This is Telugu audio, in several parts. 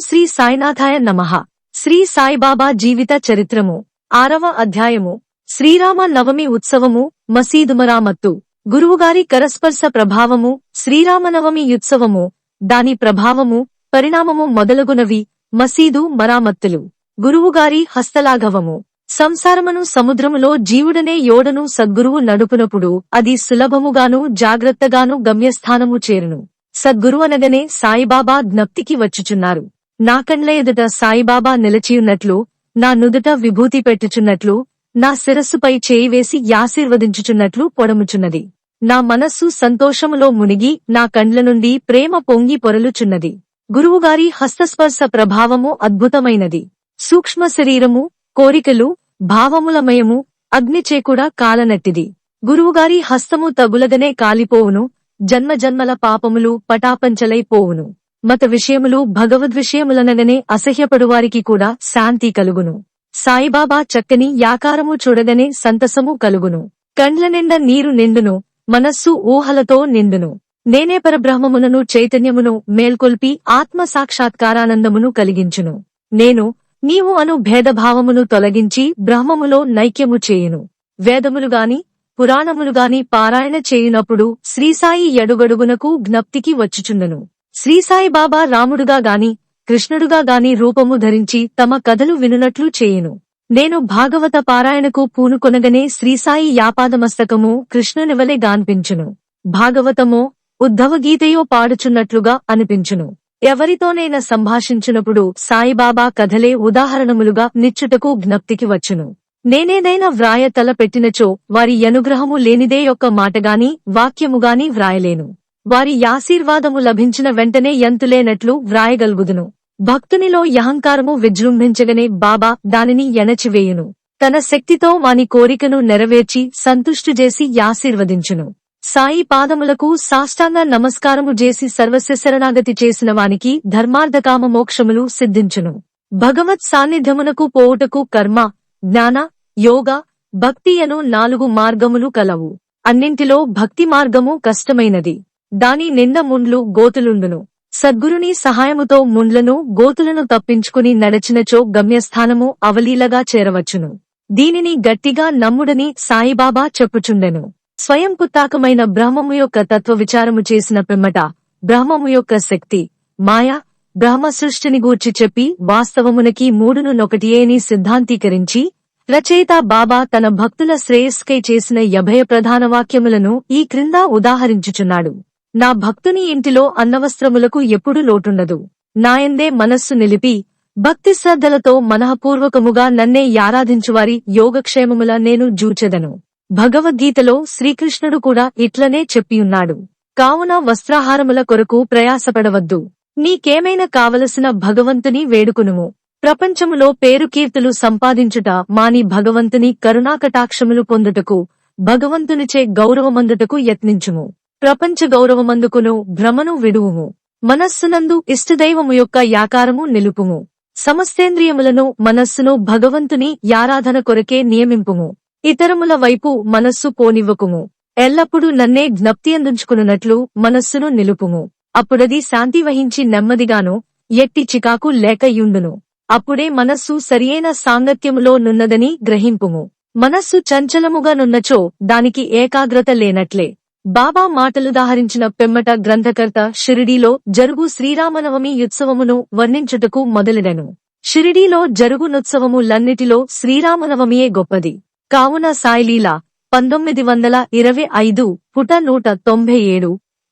శ్రీ సాయినాథాయ నమః. శ్రీ సాయిబాబా జీవిత చరిత్రము. ఆరవ అధ్యాయము. శ్రీరామ నవమి ఉత్సవము మసీదు మరామత్తు గురువుగారి కరస్పర్శ ప్రభావము శ్రీరామనవమి ఉత్సవము దాని ప్రభావము పరిణామము మొదలగునవి మసీదు మరామత్తులు. గురువుగారి హస్తలాఘవము. సంసారమును సముద్రములో జీవుడనే యోడను సద్గురువు నడుపునప్పుడు అది సులభముగాను జాగ్రత్తగాను గమ్యస్థానము చేరును. సద్గురు అనగనే సాయిబాబా జ్ఞప్తికి వచ్చుచున్నారు. నా కండ్ల ఎదుట సాయిబాబా నిలచియున్నట్లు నా నుదుట విభూతి పెట్టుచున్నట్లు నా శిరస్సుపై చేయి వేసి యాశీర్వదించుచున్నట్లు పొడముచున్నది. నా మనస్సు సంతోషములో మునిగి నా కండ్ల నుండి ప్రేమ పొంగి పొరలుచున్నది. గురువుగారి హస్తస్పర్శ ప్రభావము అద్భుతమైనది. సూక్ష్మ శరీరము కోరికలు భావములమయము అగ్నిచేకుడా కాలనట్టిది గురువుగారి హస్తము తగులగనే కాలిపోవును జన్మజన్మల పాపములు పటాపంచలైపోవును. మత విషయములు భగవద్విషయములనగనే అసహ్యపడువారికి కూడా శాంతి కలుగును. సాయిబాబా చక్కని యాకారము చూడగనే సంతసము కలుగును. కండ్ల నిండా నీరు నిండును మనస్సు ఊహలతో నిండును. నేనే పరబ్రహ్మమునను చైతన్యమును మేల్కొల్పి ఆత్మ సాక్షాత్కారానందమును కలిగించును. నేను నీవు అను భేదభావమును తొలగించి బ్రహ్మములో నైక్యము చేయును. వేదములుగాని పురాణములుగాని పారాయణ చేయునప్పుడు శ్రీసాయి ఎడుగడుగునకు జ్ఞప్తికి వచ్చుచుండను. శ్రీసాయిబాబా రాముడుగా గాని కృష్ణుడుగా గాని రూపము ధరించి తమ కథలు వినునట్లు చేయును. నేను భాగవత పారాయణకు పూనుకొనగనే శ్రీసాయి యాపాదమస్తకము కృష్ణునివలే గాన్పించును. భాగవతమో ఉద్ధవగీతయో పాడుచున్నట్లుగా అనిపించును. ఎవరితోనైనా సంభాషించినప్పుడు సాయిబాబా కథలే ఉదాహరణములుగా నిచ్చుటకు జ్ఞప్తికి వచ్చును. నేనేదైనా వ్రాయ తల పెట్టినచో వారి అనుగ్రహము లేనిదే యొక్క మాటగాని వాక్యముగాని వ్రాయలేను. వారి యాశీర్వాదము లభించిన వెంటనే ఎంతులేనట్లు వ్రాయగలుగుదును. భక్తునిలో యహంకారము విజృంభించగనే బాబా దానిని ఎణచివేయును. తన శక్తితో వాని కోరికను నెరవేర్చి సంతుష్టుజేసి యాశీర్వదించును. సాయి పాదములకు సాష్టాంగ నమస్కారము చేసి సర్వస్యశరణాగతి చేసిన వానికి ధర్మార్థకామ మోక్షములు సిద్ధించును. భగవత్ సాన్నిధ్యమునకు పోవుటకు కర్మ జ్ఞాన యోగ భక్తి అను నాలుగు మార్గములు కలవు. అన్నింటిలో భక్తి మార్గము కష్టమైనది. దాని నింద ముండ్లు గోతులుండును. సద్గురుని సహాయముతో ముండ్లను గోతులను తప్పించుకుని నడచినచో గమ్యస్థానము అవలీలగా చేరవచ్చును. దీనిని గట్టిగా నమ్ముడని సాయిబాబా చెప్పుచుండెను. స్వయం పుత్తాకమైన బ్రహ్మము యొక్క తత్వ విచారము చేసిన పిమ్మట బ్రహ్మము యొక్క శక్తి మాయ బ్రహ్మ సృష్టిని గూర్చి చెప్పి వాస్తవమునకి మూడును నొకటియేని సిద్ధాంతీకరించి రచయిత బాబా తన భక్తుల శ్రేయస్కై చేసిన యభయ ప్రధాన వాక్యములను ఈ క్రింద ఉదాహరించుచున్నాడు. నా భక్తుని ఇంటిలో అన్నవస్త్రములకు ఎప్పుడు లోటుండదు. నాయందే మనస్సు నిలిపి భక్తి శ్రద్ధలతో మనఃపూర్వకముగా నన్నే యారాధించువారి యోగక్షేమముల నేను జూచెదను భగవద్గీతలో శ్రీకృష్ణుడు కూడా ఇట్లనే చెప్పియున్నాడు. కావున వస్త్రాహారముల కొరకు ప్రయాసపడవద్దు. నీకేమైనా కావలసిన భగవంతుని వేడుకునుము. ప్రపంచములో పేరు కీర్తులు సంపాదించుట మాని భగవంతుని కరుణాకటాక్షములు పొందుటకు భగవంతునిచే గౌరవమందుటకు యత్నించుము. ప్రపంచ గౌరవమందుకును భ్రమను విడువుము. మనస్సునందు ఇష్టదైవము యొక్క యాకారము నిలుపుము. సమస్తేంద్రియములను మనస్సును భగవంతుని యారాధన కొరకే నియమింపుము. ఇతరముల వైపు మనస్సు పోనివ్వకుము. ఎల్లప్పుడూ నన్నే జ్ఞప్తి అందించుకున్నట్లు మనస్సును నిలుపుము. అప్పుడది శాంతి వహించి నెమ్మదిగాను ఎట్టి చికాకు లేకయుండును. అప్పుడే మనస్సు సరియైన సాంగత్యములో నున్నదని గ్రహింపుము. మనస్సు చంచలముగా నున్నచో దానికి ఏకాగ్రత లేనట్లే. బాబా మాటలుదాహరించిన పెమ్మట గ్రంథకర్త షిరిడీలో జరుగు శ్రీరామనవమి ఉత్సవమును వర్ణించుటకు మొదలెడను షిరిడీలో జరుగునుత్సవములన్నిటిలో శ్రీరామనవమియే గొప్పది. కావున సాయిలీల పంతొమ్మిది వందల ఇరవై ఐదు పుట నూట తొంభై ఏడు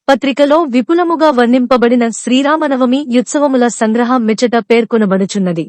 పత్రికలో విపులముగా వర్ణింపబడిన శ్రీరామనవమి ఉత్సవముల సంగ్రహం మిచట పేర్కొనబడుచున్నది.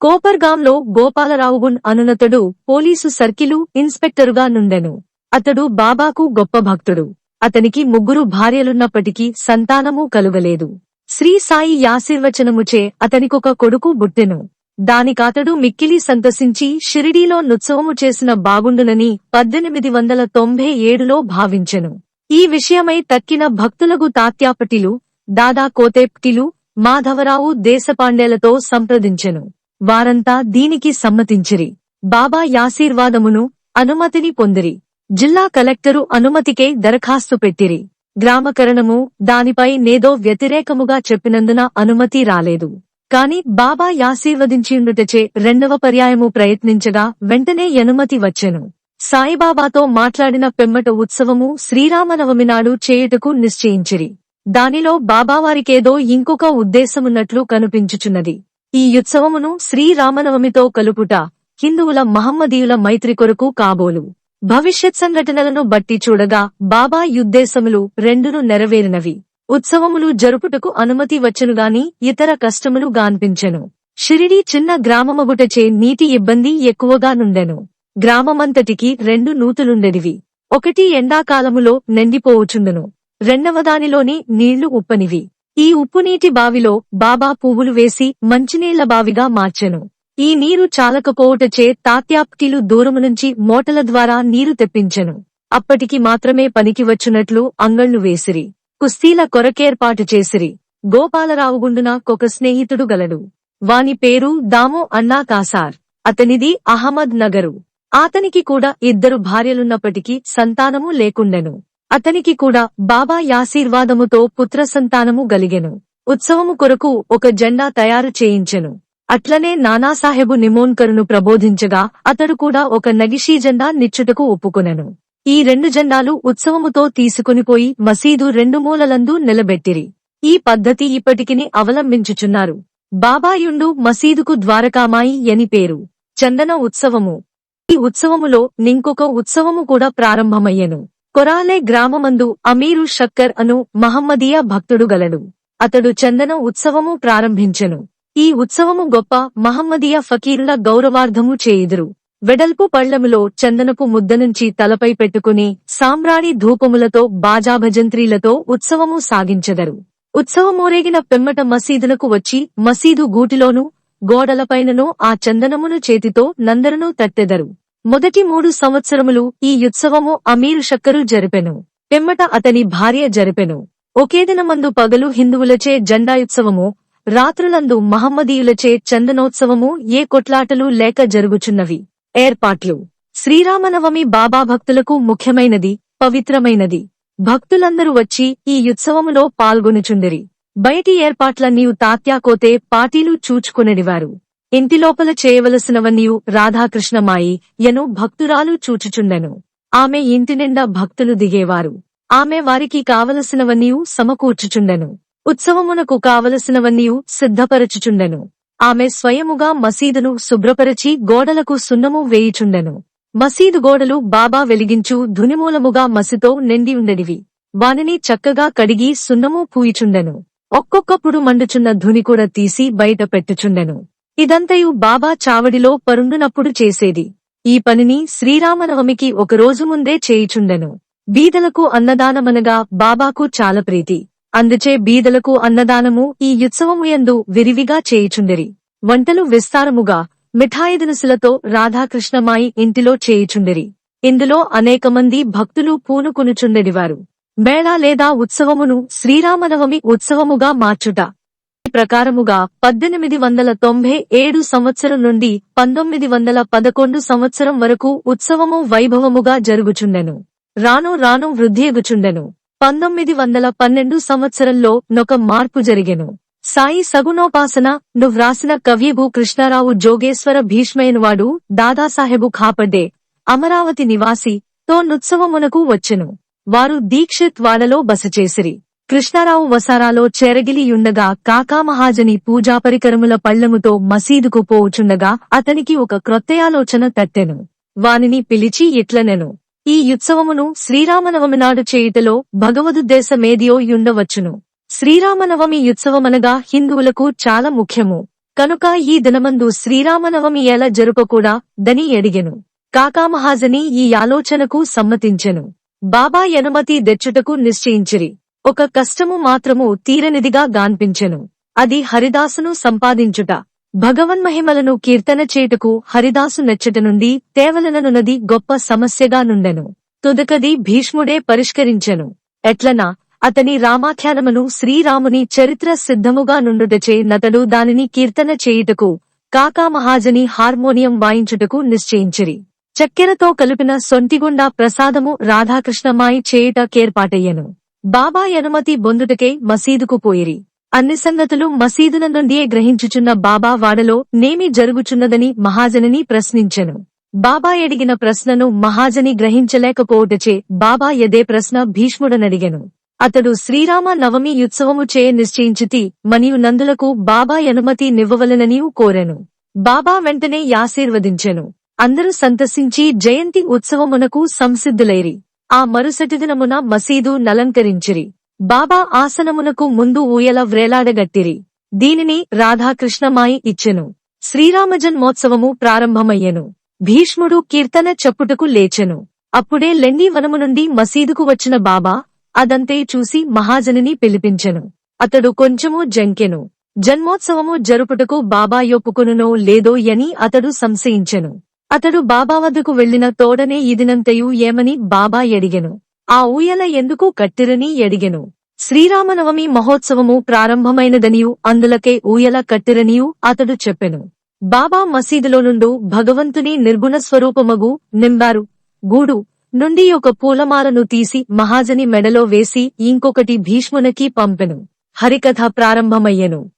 కోపర్గాంలో గోపాలరావుగున్ అనునతుడు పోలీసు సర్కిలు ఇన్స్పెక్టరుగా నుండెను. అతడు బాబాకు గొప్ప భక్తుడు. అతనికి ముగ్గురు భార్యలున్నప్పటికీ సంతానము కలుగలేదు. శ్రీ సాయి యాశీర్వచనముచే అతనికొక కొడుకు బుట్టెను దానికాతడు మిక్కిలి సంతసించి షిరిడీలో నుత్సవము చేసిన బాగుండునని పద్దెనిమిది వందల తొంభై ఏడులో భావించెను. ఈ విషయమై తక్కిన భక్తులగు తాత్యాపటిలు దాదా కోతేప్టిలు మాధవరావు దేశపాండేలతో సంప్రదించెను. వారంతా దీనికి సమ్మతించిరి. బాబా యాశీర్వాదమును అనుమతిని పొందిరి. జిల్లా కలెక్టరు అనుమతికే దరఖాస్తు పెట్టిరి. గ్రామకరణము దానిపై నేదో వ్యతిరేకముగా చెప్పినందున అనుమతి రాలేదు. కాని బాబా యాశీర్వదించిండుటచే రెండవ పర్యాయము ప్రయత్నించగా వెంటనే అనుమతి వచ్చెను. సాయిబాబాతో మాట్లాడిన పెమ్మట ఉత్సవము శ్రీరామనవమి నాడు చేయుటకు నిశ్చయించిరి. దానిలో బాబావారికేదో ఇంకొక ఉద్దేశమున్నట్లు కనిపించుచున్నది. ఈ ఉత్సవమును శ్రీరామనవమితో కలుపుట హిందువుల మహమ్మదీయుల మైత్రి కొరకు కాబోలు. భవిష్యత్ సంఘటనలను బట్టి చూడగా బాబా యుద్దేశములు రెండును నెరవేరినవి. ఉత్సవములు జరుపుటకు అనుమతి వచ్చెనుగాని ఇతర కష్టములు గాన్పించెను. షిరిడీ చిన్న గ్రామమగుటచే నీటి ఇబ్బంది ఎక్కువగా నుండెను. గ్రామమంతటికి రెండు నూతులుండెనివి ఒకటి ఎండాకాలములో నిండిపోవుచుండును రెండవదానిలోని నీళ్ళు ఉప్పనివి. ఈ ఉప్పునీటి బావిలో బాబా పువ్వులు వేసి మంచినీళ్ళ బావిగా మార్చెను. ఈ నీరు చాలకపోవుటచే తాత్యాప్తిలు దూరము నుంచి మోటల ద్వారా నీరు తెప్పించెను. అప్పటికి మాత్రమే పనికి వచ్చునట్లు అంగళ్ళు వేసిరి. కుస్తీల కొరకేర్పాటు చేసిరి. గోపాలరావు గుండున కొక స్నేహితుడు గలడు. వాని పేరు దామో అన్నా కాసార్. అతనిది అహ్మద్ నగరు. అతనికి కూడా ఇద్దరు భార్యలున్నప్పటికీ సంతానము లేకుండెను. అతనికి కూడా బాబా యాశీర్వాదముతో పుత్ర సంతానము గలిగెను. ఉత్సవము కొరకు ఒక జెండా తయారు చేయించెను. అట్లనే నానాసాహెబు నిమోన్కరును ప్రబోధించగా అతడు కూడా ఒక నగిషీ జెండా నిచ్చుటకు ఒప్పుకొనెను. ఈ రెండు జెండాలు ఉత్సవముతో తీసుకునిపోయి మసీదు రెండు మూలలందు నిలబెట్టిరి. ఈ పద్ధతి ఇప్పటికిని అవలంబించుచున్నారు. బాబాయుండు మసీదుకు ద్వారకామాయి అని పేరు. చందన ఉత్సవము. ఈ ఉత్సవములో నింకొక ఉత్సవము కూడా ప్రారంభమయ్యెను. కొరాలే గ్రామమందు అమీరు షక్కర్ అను మహమ్మదీయ భక్తుడు గలడు. అతడు చందన ఉత్సవము ప్రారంభించెను. ఈ ఉత్సవము గొప్ప మహమ్మదీయ ఫకీర్ల గౌరవార్థము చేయుదురు. వెడల్పు పళ్ళములో చందనపు ముద్దనుంచి తలపై పెట్టుకుని సాంబ్రాణి ధూపములతో బాజాభజంత్రీలతో ఉత్సవము సాగించెదరు. ఉత్సవమోరేగిన పెమ్మట మసీదులకు వచ్చి మసీదు గూటిలోనూ గోడలపైననూ ఆ చందనమును చేతితో నందరును తట్టెదరు. మొదటి మూడు సంవత్సరములు ఈ ఉత్సవము అమీరు షక్కరు జరిపెను. పెమ్మట అతని భార్య జరిపెను. ఒకేదినమందు పగలు హిందువులచే జెండాయుత్సవము రాత్రులందు మహమ్మదీయులచే చందనోత్సవము ఏ కొట్లాటలు లేక జరుగుచున్నవి. ఏర్పాట్లు. శ్రీరామనవమి బాబా భక్తులకు ముఖ్యమైనది పవిత్రమైనది. భక్తులందరూ వచ్చి ఈ ఉత్సవములో పాల్గొనుచుండిరి. బయటి ఏర్పాట్లన్నీయు తాత్యాకోతే పార్టీలు చూచుకునడివారు. ఇంటిలోపల చేయవలసినవన్నీయు రాధాకృష్ణమాయి యను భక్తురాలు చూచుచుండెను. ఆమె ఇంటి నిండా భక్తులు దిగేవారు. ఆమె వారికి కావలసినవన్నీయు సమకూర్చుచుండెను. ఉత్సవమునకు కావలసినవన్నీయు సిద్ధపరచుచుండెను. ఆమె స్వయముగా మసీదును శుభ్రపరచి గోడలకు సున్నము వేయుచుండెను. మసీదు గోడలు బాబా వెలిగించు ధునిమూలముగా మసితో నిండి ఉండడివి. వానిని చక్కగా కడిగి సున్నము పూయిచుండెను. ఒక్కొక్కప్పుడు మండుచున్న ధుని కూడా తీసి బయట పెట్టుచుండెను. ఇదంతయు బాబా చావడిలో పరుండునప్పుడు చేసేది. ఈ పనిని శ్రీరామనవమికి ఒక రోజు ముందే చేయుచుండెను. బీదలకు అన్నదానమనగా బాబాకు చాలా ప్రీతి. అందుచే బీదలకు అన్నదానము ఈ యుత్సవముయందు విరివిగా చేయుచుండిరి. వంటలు విస్తారముగా మిఠాయి దినుసులతో రాధాకృష్ణమాయి ఇంటిలో చేయుచుండిరి. ఇందులో అనేక మంది భక్తులు పూనుకునుచుండెడివారు. మేళా లేదా ఉత్సవమును శ్రీరామనవమి ఉత్సవముగా మార్చుట ఈ ప్రకారముగా పద్దెనిమిది వందల తొంభై ఏడు సంవత్సరం నుండి పంతొమ్మిది వందల పదకొండు సంవత్సరం వరకు ఉత్సవము వైభవముగా జరుగుచుండెను. రాను రాను వృద్ధియగుచుండెను. పంతొమ్మిది వందల పన్నెండు సంవత్సరంలో నొక మార్పు జరిగెను. సాయి సగుణోపాసన నువ్వ్రాసిన వ్రాసిన కవ్యభూ కృష్ణారావు జోగేశ్వర భీష్మైనవాడు దాదాసాహెబు ఖాపడ్డే అమరావతి నివాసి తో నుత్సవమునకు వచ్చెను. వారు దీక్షిత్ వాడలో బసచేసిరి. కృష్ణారావు వసారాలో చెరగిలియుండగా కాకామహాజని పూజా పరికరముల పళ్ళముతో మసీదుకు పోవుచుండగా అతనికి ఒక క్రొత్తయాలోచన తట్టెను. వానిని పిలిచి ఇట్లనెను. ఈ యుత్సవమును శ్రీరామనవమి నాడు చేయుటలో భగవదుద్దేశమేదియో యుండవచ్చును. శ్రీరామనవమి యుత్సవమనగా హిందువులకు చాలా ముఖ్యము. కనుక ఈ దినమందు శ్రీరామనవమి ఎలా జరుపకూడా దని ఎడిగెను. కాకామహాజని ఈ ఆలోచనకు సమ్మతించెను. బాబా యనుమతి దెచ్చుటకు నిశ్చయించిరి. ఒక కష్టము మాత్రము తీరనిదిగా గాన్పించెను. అది హరిదాసును సంపాదించుట. భగవన్మహిమలను కీర్తన చేటుకు హరిదాసు నెచ్చట నుండి తేవలననున్నది గొప్ప సమస్యగా నుండెను. తుదకది భీష్ముడే పరిష్కరించెను. ఎట్లనా అతని రామాఖ్యానమును శ్రీరాముని చరిత్ర సిద్ధముగా నుండుటచే నతడు దానిని కీర్తన చేయుటకు కాకామహాజని హార్మోనియం వాయించుటకు నిశ్చయించిరి. చక్కెరతో కలిపిన సొంటిగుండా ప్రసాదము రాధాకృష్ణమాయి చేయుట కేర్పాటయ్యను. బాబా యనుమతి బొందుటకే మసీదుకు పోయిరి. అన్ని సంగతులు మసీదున నుండియే గ్రహించుచున్న బాబా వాడలో నేమి జరుగుచున్నదని మహాజనిని ప్రశ్నించెను. బాబా ఎడిగిన ప్రశ్నను మహాజని గ్రహించలేకపోవటచే బాబా ఎదే ప్రశ్న భీష్ముడనడిగెను. అతడు శ్రీరామ నవమి ఉత్సవము చేయ నిశ్చయించితి మరియు నందులకు బాబా అనుమతి నివ్వవలననియూ కోరెను. బాబా వెంటనే యాశీర్వదించెను. అందరూ సంతసించి జయంతి ఉత్సవమునకు సంసిద్ధులైరి. ఆ మరుసటి దినమున మసీదు నలంకరించిరి. బాబా ఆసనమునకు ముందు ఊయల వ్రేలాడగట్టిరి. దీనిని రాధాకృష్ణమాయి ఇచ్చెను. శ్రీరామజన్మోత్సవము ప్రారంభమయ్యెను. భీష్ముడు కీర్తన చెప్పుటకు లేచెను. అప్పుడే లెండి వనము నుండి మసీదుకు వచ్చిన బాబా అదంతే చూసి మహాజనిని పిలిపించెను. అతడు కొంచెము జంకెను. జన్మోత్సవము జరుపుటకు బాబా యొప్పుకొనునో లేదో యని అతడు సంశయించెను. అతడు బాబా వద్దకు వెళ్ళిన తోడనే ఇదినంతయు ఏమని బాబా ఎడిగెను. ఆ ఊయల ఎందుకు కట్టిరని ఎడిగెను. శ్రీరామనవమి మహోత్సవము ప్రారంభమైనదనియు అందులకే ఊయల కట్టిరనియు అతడు చెప్పెను. బాబా మసీదులో నుండు భగవంతుని నిర్గుణ స్వరూపమగు నింబారు. గూడు నుండి ఒక పూలమాలను తీసి మహాజని మెడలో వేసి ఇంకొకటి భీష్మునికి పంపెను. హరికథ ప్రారంభమయ్యెను.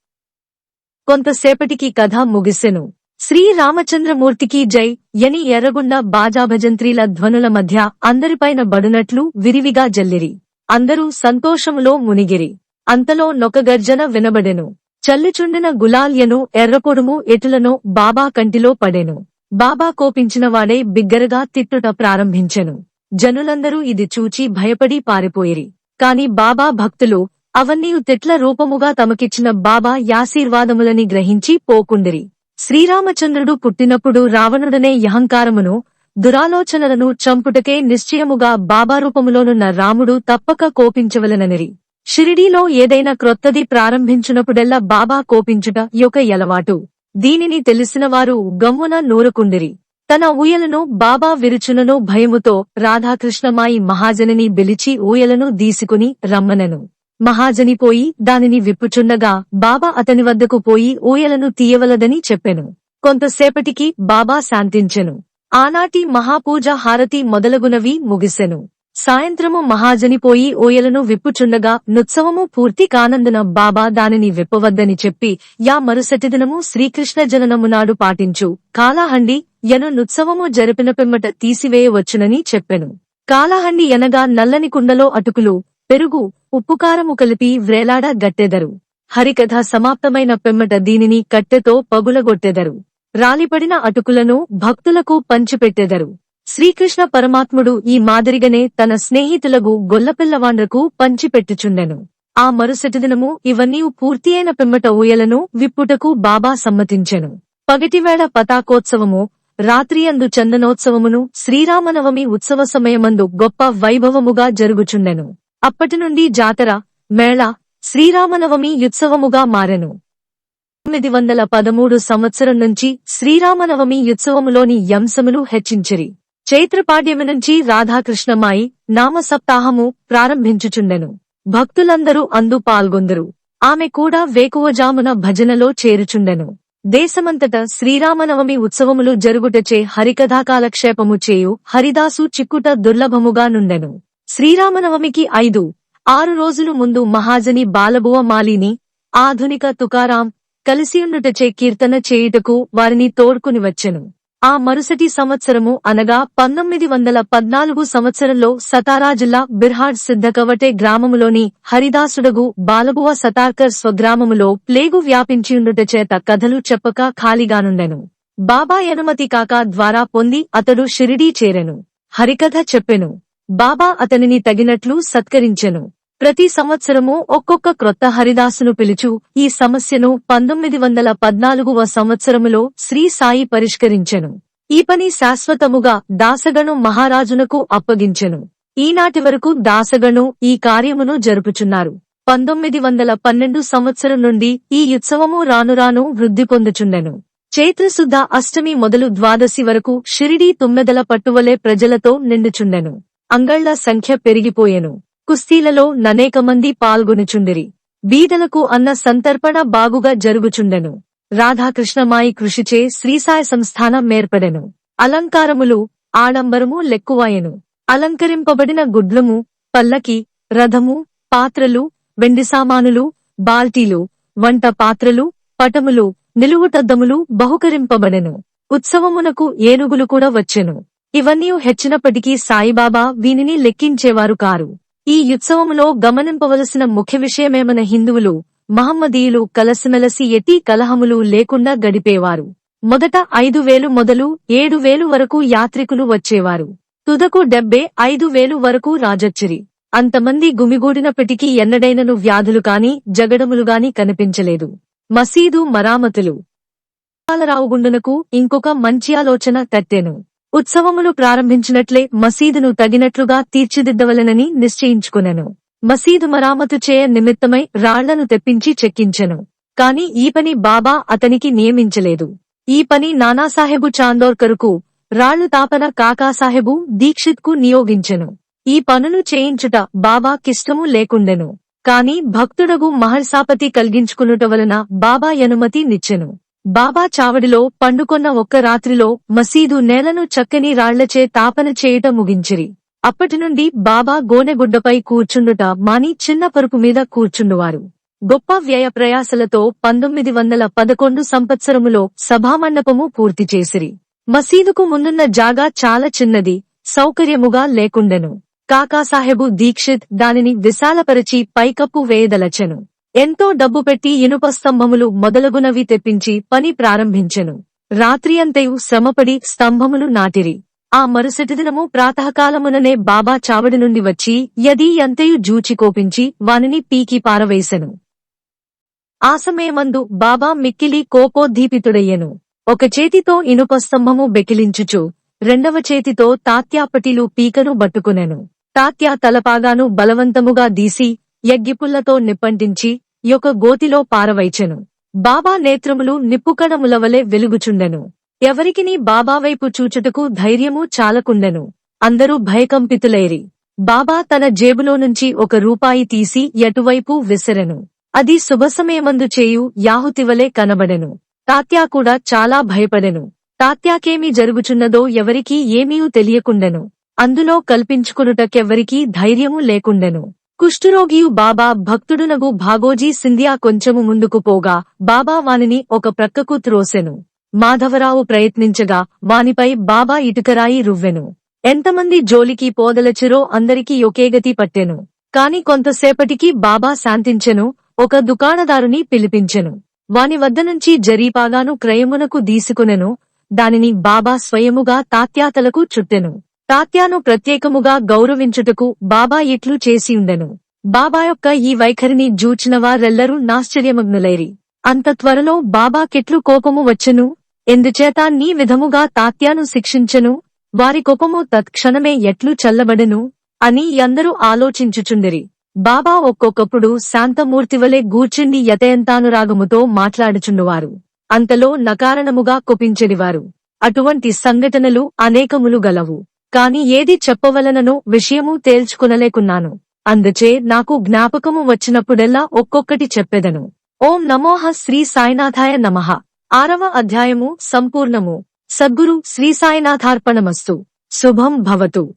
కొంతసేపటికి కథ ముగిసెను. శ్రీ రామచంద్రమూర్తికి జై. యని ఎర్రగుండ బాజాభజంత్రీల ధ్వనుల మధ్య అందరిపైన బడునట్లు విరివిగా జల్లిరి. అందరూ సంతోషములో మునిగిరి. అంతలో నొకగర్జన వినబడెను. చల్లుచుండిన గులాల్యను ఎర్రపొడుము ఎటులను బాబా కంటిలో పడెను. బాబా కోపించినవాడే బిగ్గరగా తిట్టుట ప్రారంభించెను. జనులందరూ ఇది చూచి భయపడి పారిపోయిరి. కాని బాబా భక్తులు అవన్నీ తిట్ల రూపముగా తమకిచ్చిన బాబా యాశీర్వాదములని గ్రహించి పోకుండిరి. శ్రీరామచంద్రుడు పుట్టినప్పుడు రావణుడనే యహంకారమును దురాలోచనలను చంపుటకే నిశ్చయముగా బాబా రూపములోనున్న రాముడు తప్పక కోపించవలననిరి. షిరిడీలో ఏదైనా క్రొత్తది ప్రారంభించినప్పుడెల్లా బాబా కోపించుట యొక్క ఎలవాటు. దీనిని తెలిసినవారు గమ్మున నూరుకుండిరి. తన ఊయలను బాబా విరుచునను భయముతో రాధాకృష్ణమాయి మహాజనని బెలిచి ఊయలను దీసుకుని రమ్మనను. మహాజనిపోయి దానిని విప్పుచుండగా బాబా అతని వద్దకు పోయి ఊయలను తీయవలదని చెప్పెను. కొంతసేపటికి బాబా శాంతించెను. ఆనాటి మహాపూజ హారతి మొదలగునవి ముగిసెను. సాయంత్రము మహాజనిపోయి ఓయలను విప్పుచుండగా నుత్సవము పూర్తి కానందున బాబా దానిని విప్పవద్దని చెప్పి యా మరుసటి దినము శ్రీకృష్ణ జననము నాడు పాటించు. కాలాహండి యను నుత్సవము జరిపిన పిమ్మట తీసివేయవచ్చునని చెప్పెను. కాలాహండి ఎనగా నల్లని కుండలో అటుకులు పెరుగు ఉప్పుకారము కలిపి వ్రేలాడ గట్టెదరు. హరికథ సమాప్తమైన పెమ్మట దీనిని కట్టెతో పగులగొట్టెదరు. రాలిపడిన అటుకులను భక్తులకు పంచిపెట్టెదరు. శ్రీకృష్ణ పరమాత్ముడు ఈ మాదిరిగనే తన స్నేహితులకు గొల్లపిల్లవాండ్రకు పంచిపెట్టుచుండెను. ఆ మరుసటి దినము ఇవన్నీ పూర్తి అయిన పిమ్మట ఊయలను విప్పుటకు బాబా సమ్మతించెను. పగటివేళ పతాకోత్సవము రాత్రియందు చందనోత్సవమును శ్రీరామనవమి ఉత్సవ సమయమందు గొప్ప వైభవముగా జరుగుచుండెను. అప్పటి నుండి జాతర మేళ శ్రీరామనవమి యుత్సవముగా మారెను. తొమ్మిది వందల పదమూడు సంవత్సరం నుంచి శ్రీరామనవమి యుత్సవములోని యంశములు హెచ్చించిరి. చైత్రపాడ్యమి నుంచి రాధాకృష్ణమాయి నామ సప్తాహము ప్రారంభించుచుండెను. భక్తులందరూ అందు పాల్గొందరు. ఆమె కూడా వేకువజామున భజనలో చేరుచుండెను. దేశమంతట శ్రీరామనవమి ఉత్సవములు జరుగుటచే హరికథాకాలక్షేపము చేయు హరిదాసు చిక్కుట దుర్లభముగా నుండెను. శ్రీరామనవమికి ఐదు. ఆరు రోజులు ముందు మహాజని బాలబువ మాలిని ఆధునిక తుకారాం కలిసియుండుటచే కీర్తన చేయుటకు వారిని తోడ్కుని వచ్చెను. ఆ మరుసటి సంవత్సరము అనగా పంతొమ్మిది వందల పద్నాలుగు సంవత్సరంలో సతారా జిల్లా బిర్హాడ్ సిద్ధకవటే గ్రామములోని హరిదాసుడగు బాలబువ సతార్కర్ స్వగ్రామములో ప్లేగు వ్యాపించియుండుటచేత కథలు చెప్పక ఖాళీగానుండెను. బాబా అనుమతి కాక ద్వారా పొంది అతడు షిరిడీ చేరెను. హరికథ చెప్పెను. బాబా అతనిని తగినట్లు సత్కరించెను. ప్రతి సంవత్సరము ఒక్కొక్క క్రొత్త హరిదాసును పిలుచు ఈ సమస్యను పంతొమ్మిది వందల పద్నాలుగువ సంవత్సరములో శ్రీ సాయి పరిష్కరించెను. ఈ పని శాశ్వతముగా దాసగను మహారాజునకు అప్పగించెను. ఈనాటి వరకు దాసగను ఈ కార్యమును జరుపుచున్నారు. పంతొమ్మిది వందల పన్నెండు సంవత్సరం నుండి ఈ ఉత్సవము రానురాను వృద్ధి పొందుచుండెను. చైత్రశుద్ధ అష్టమి మొదలు ద్వాదశి వరకు షిరిడీ తుమ్మెదల పట్టువలే ప్రజలతో నిండుచుండెను. అంగళ్ళ సంఖ్య పెరిగిపోయెను. కుస్తీలలో ననేక మంది పాల్గొనుచుండిరి. బీదలకు అన్న సంతర్పణ బాగుగా జరుగుచుండెను. రాధాకృష్ణమాయి కృషిచే శ్రీసాయ సంస్థానం ఏర్పడెను. అలంకారములు ఆడంబరము లెక్కువాయెను. అలంకరింపబడిన గుడ్లము పల్లకి రథము పాత్రలు వెండి సామానులు బాల్టీలు వంట పాత్రలు పటములు నిలువుటద్దములు బహుకరింపబడెను. ఉత్సవమునకు ఏనుగులు కూడా వచ్చెను. ఇవన్నీ హెచ్చినప్పటికీ సాయిబాబా వీనిని లెక్కించేవారు కారు. ఈ ఉత్సవములో గమనింపవలసిన ముఖ్య విషయమేమన హిందువులు మహమ్మదీయులు కలసిమెలసి ఎటీ కలహములు లేకుండా గడిపేవారు. మొదట ఐదు వేలు మొదలు ఏడు వేలు వరకు యాత్రికులు వచ్చేవారు. తుదకు డెబ్బే ఐదు వేలు వరకు రాజచ్చిరి. అంతమంది గుమిగూడినప్పటికీ ఎన్నడైనను వ్యాధులు కాని జగడములు గాని కనిపించలేదు. మసీదు మరామతులు. రావుగుండునకు ఇంకొక మంచి ఆలోచన తట్టెను. ఉత్సవములు ప్రారంభించినట్లే మసీదును తగినట్లుగా తీర్చిదిద్దవలెనని నిశ్చయించుకునెను. మసీదు మరామతు చేయ నిమిత్తమై రాళ్ళను తెప్పించి చెక్కించెను. కాని ఈ పని బాబా అతనికి నియమించలేదు. ఈ పని నానాసాహెబు చాందోర్కరుకు రాళ్ళు తాపన కాకాసాహెబు దీక్షిత్కు నియోగించెను. ఈ పనులు చేయించుట బాబా కిష్టము లేకుండెను. కాని భక్తుడగు మహర్సాపతి కలిగించుకునుట వలన బాబా అనుమతి నిచ్చెను. బాబా చావడిలో పండుకొన్న ఒక్క రాత్రిలో మసీదు నేలను చక్కని రాళ్ళచే తాపన చేయుట ముగించిరి. అప్పటినుండి బాబా గోనెగుడ్డపై కూర్చుండుట మాని చిన్న పరుపు మీద కూర్చుండువారు. గొప్ప వ్యయ ప్రయాసలతో పంతొమ్మిది వందల పదకొండు సంవత్సరములో సభామండపము పూర్తి చేసిరి. మసీదుకు ముందున్న జాగా చాలా చిన్నది సౌకర్యముగా లేకుండెను. కాకాసాహెబు దీక్షిత్ దానిని విశాలపరచి పైకప్పు వేయదలచెను. ఎంతో డబ్బు పెట్టి ఇనుప స్తంభములు మొదలగునవి తెప్పించి పని ప్రారంభించెను. రాత్రి అంతయు శ్రమపడి స్తంభములు నాటిరి. ఆ మరుసటి దినము ప్రాతకాలముననే బాబా చావడి నుండి వచ్చి యది అంతయు జూచి కోపించి వానిని పీకి పారవేశెను ఆ సమయమందు బాబా మిక్కిలి కోపోద్దీపితుడయ్యెను. ఒక చేతితో ఇనుప స్తంభము బెకిలించుచు రెండవ చేతితో తాత్యాపటిలు పీకను బట్టుకునెను. తాత్యా తలపాగాను బలవంతముగా దీసి యగ్గిపుల్లతో నిప్పంటించి యొక్క గోతిలో పారవైచెను. బాబా నేత్రములు నిప్పుకణములవలె వెలుగుచుండెను. ఎవరికిని బాబా వైపు చూచుటకు ధైర్యము చాలకుండెను. అందరూ భయకంపితులైరి. బాబా తన జేబులో నుంచి ఒక రూపాయి తీసి ఎటువైపు విసరెను. అది శుభసమయమందు చేయు యాహుతివలే కనబడెను. తాత్యా కూడా చాలా భయపడెను. తాత్యాకేమి జరుగుచున్నదో ఎవరికీ ఏమీయూ తెలియకుండెను. అందులో కల్పించుకునుటకెవ్వరికీ ధైర్యము లేకుండెను. కుష్ఠరోగియు బాబా భక్తుడునగు భాగోజీ సింధియా కొంచెము ముందుకు పోగా బాబా వానిని ఒక ప్రక్కకు త్రోసెను. మాధవరావు ప్రయత్నించగా వానిపై బాబా ఇటుకరాయి రువ్వెను. ఎంతమంది జోలికి పోదలచిరో అందరికీ ఒకేగతి పట్టెను. కాని కొంతసేపటికి బాబా శాంతించెను ఒక దుకాణదారుని పిలిపించెను. వాని వద్ద నుంచి జరీపాగాను క్రయమునకు దీసుకునెను దానిని బాబా స్వయముగా తాత్యాతలకు చుట్టెను. తాత్యాను ప్రత్యేకముగా గౌరవించుటకు బాబా ఇట్లు చేసియుండెను బాబా యొక్క ఈ వైఖరిని జూచిన వారెల్లరూ నాశ్చర్యమగ్నులైరి. అంత త్వరలో బాబాకెట్లు కోపము వచ్చెను ఎందుచేత నీ విధముగా తాత్యాను శిక్షించెను వారి కోపము తత్క్షణమే ఎట్లు చల్లబడెను అని అందరూ ఆలోచించుచుండిరి. బాబా ఒక్కొక్కప్పుడు శాంతమూర్తివలే గూర్చుండి యతయంతానురాగముతో మాట్లాడుచుండువారు. అంతలో నకారణముగా కొపించెడివారు. అటువంటి సంఘటనలు అనేకములు గలవు. కాని ఏది చెప్పవలననో విషయము తేల్చుకునలేకున్నాను. అందుచే నాకు జ్ఞాపకము వచ్చినప్పుడెల్లా ఒక్కొక్కటి చెప్పెదను. ఓం నమోహ శ్రీ సాయినాథాయ నమః. ఆరవ అధ్యాయము సంపూర్ణము. సద్గురు శ్రీ సాయినాథార్పణమస్తు. శుభం భవతు.